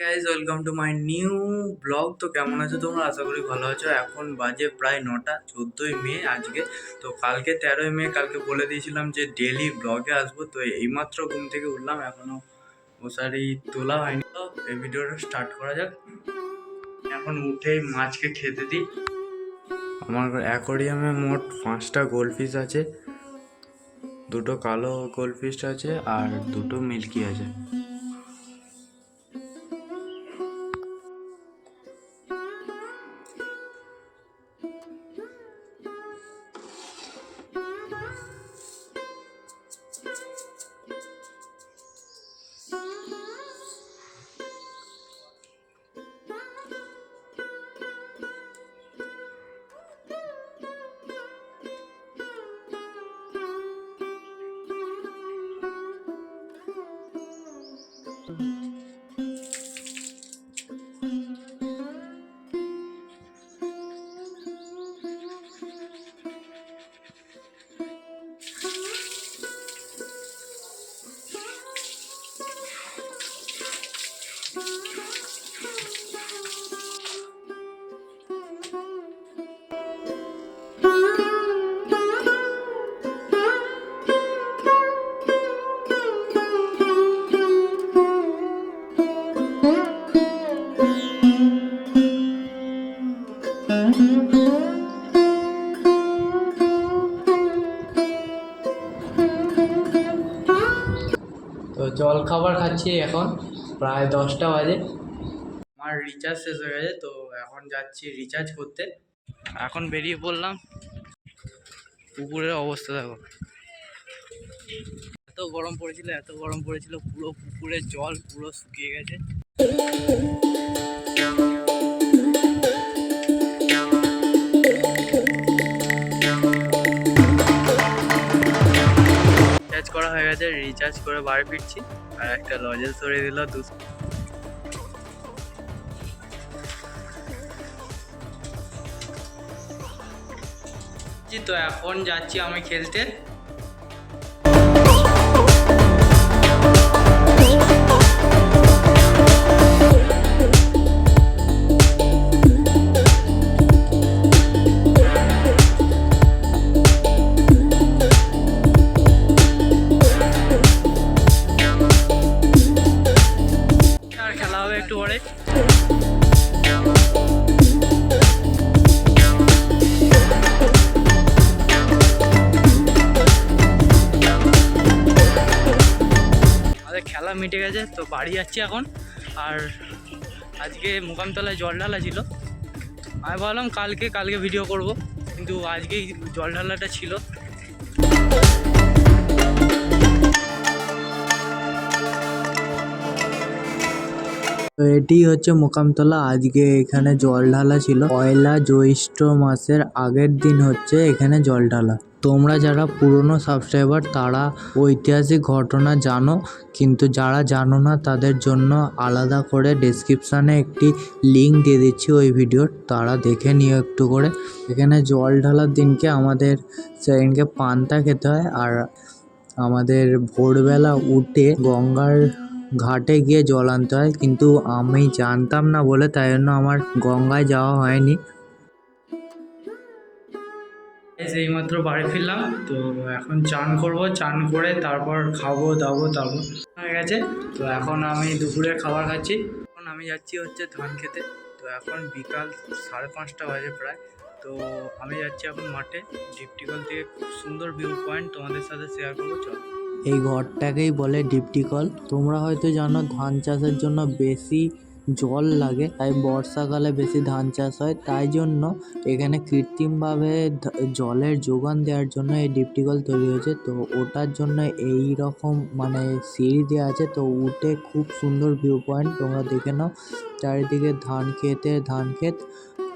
Guys welcome to my new blog তো কেমন আছো তোমরা? আশা করি ভালো আছো। এখন বাজে প্রায় নটা, চোদ্দোই মে আজকে। তো কালকে তেরোই মে, কালকে বলে দিয়েছিলাম যে ডেলি ব্লগে আসব। তো এইমাত্র ঘুম থেকে উঠলাম, এখনও মশারি তোলা হয়নি। তো এই ভিডিওটা স্টার্ট করা যাক। এখন উঠেই মাছকে খেতে দিই। আমার অ্যাকোরিয়ামে মোট পাঁচটা গোলফিশ আছে। দুটো কালো গোলফিশ আছে আর দুটো মিল্কি আছে। তো জল খাবার খাচ্ছি এখন, প্রায় দশটা বাজে। আমার রিচার্জ শেষ হয়ে গেছে, তো এখন যাচ্ছি রিচার্জ করতে। এখন বেরিয়ে পড়লাম। পুকুরের অবস্থা দেখো। এত গরম পড়েছিল, এত গরম পড়েছিল, পুরো পুকুরের জল পুরো শুকিয়ে গেছে। রিচার্জ করা হয়ে গেছে রিচার্জ করে বাড়ি ফিরছি। আর একটা লজেন্স ধরে দিল, দু তো এখন যাচ্ছি আমি খেলতে। একটু পরে। আমাদের খেলা মিটে গেছে, তো বাড়ি যাচ্ছি এখন। আর আজকে মোকামতলায় জল ঢালা ছিল। আমি ভাবলাম কালকে কালকে ভিডিও করব, কিন্তু আজকেই জল ঢালাটা ছিল। এটি হচ্ছে মোকামতলা। আজকে এখানে জল ঢালা ছিল। পয়লা জ্যৈষ্ঠ মাসের আগের দিন হচ্ছে এখানে জল ঢালা। তোমরা যারা পুরনো সাবস্ক্রাইবার, তারা ঐতিহাসিক ঘটনা জানো, কিন্তু যারা জানো না, তাদের জন্য আলাদা করে ডেসক্রিপশানে একটি লিঙ্ক দিয়ে দিচ্ছি ওই ভিডিওর তারা দেখে নিও একটু করে। এখানে জল ঢালার দিনকে আমাদের সেদিনকে পান্তা খেতে হয়, আর আমাদের ভোরবেলা উঠে গঙ্গার ঘাটে গিয়ে জল আনতে হয়, কিন্তু আমি জানতাম না বলে তাই জন্য আমার গঙ্গায় যাওয়া হয়নি। এইমাত্র বাড়ি ফিরলাম, তো এখন চান করব, চান করে তারপর খাব, দাবো তারপর হয়ে গেছে, তো এখন আমি দুপুরে খাবার খাচ্ছি। এখন আমি যাচ্ছি হচ্ছে ধান খেতে, তো এখন বিকাল সাড়ে পাঁচটা বাজে প্রায়। তো আমি যাচ্ছি এখন মাঠে ডিপটিকল থেকে খুব সুন্দর ভিউ পয়েন্ট তোমাদের সাথে শেয়ার করব, চলো। এই ঘরটাকেই বলে ডিপটিকল। তোমরা হয়তো জানো ধান চাষের জন্য বেশি জল লাগে, তাই বর্ষাকালে বেশি ধান চাষ হয়। তাই জন্য এখানে কৃত্রিমভাবে জলের যোগান দেওয়ার জন্য এই ডিপটিকল তৈরি হয়েছে। তো ওটার জন্য এই রকম মানে সিঁড়ি দেওয়া আছে। তো উঠে খুব সুন্দর ভিউ পয়েন্ট তোমরা দেখে নাও। চারিদিকে ধান খেতে ধান ক্ষেত,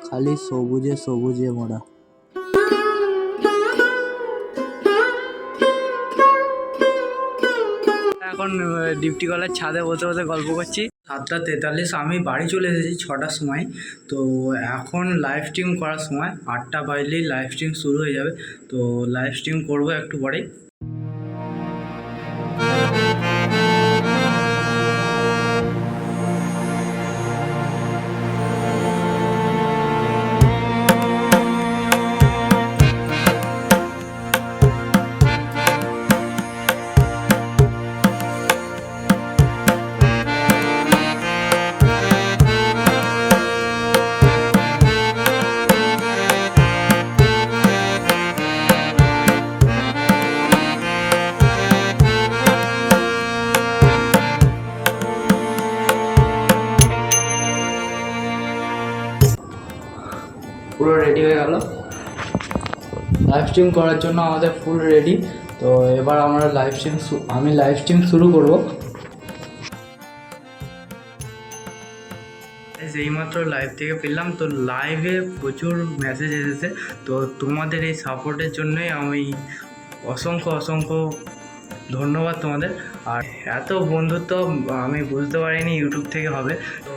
খালি সবুজে সবুজে মোড়া। এখন ডিপটি কলের ছাদে বসে বসে গল্প করছি। সাতটা তেতাল্লিশ, আমি বাড়ি চলে এসেছি ছটার সময়। তো এখন লাইভ স্ট্রিম করার সময়, আটটা বাজলেই লাইভ স্ট্রিম শুরু হয়ে যাবে। তো লাইভ স্ট্রিম করব একটু পরেই। পুরো রেডি হয়ে গেল। লাইভ স্ট্রিম করার জন্য আমাদের ফুল রেডি তো এবার আমরা লাইভ স্ট্রিম আমি লাইভ স্ট্রিম শুরু করব। এইমাত্র লাইভ থেকে ফিরলাম তো লাইভে প্রচুর মেসেজ এসেছে। তো তোমাদের এই সাপোর্টের জন্যই আমি অসংখ্য অসংখ্য ধন্যবাদ তোমাদের। আর এত বন্ধুত্ব আমি বুঝতে পারিনি ইউটিউব থেকে হবে। তো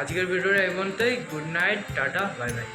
আজকের ভিডিওটা পর্যন্তই good night tata bye bye.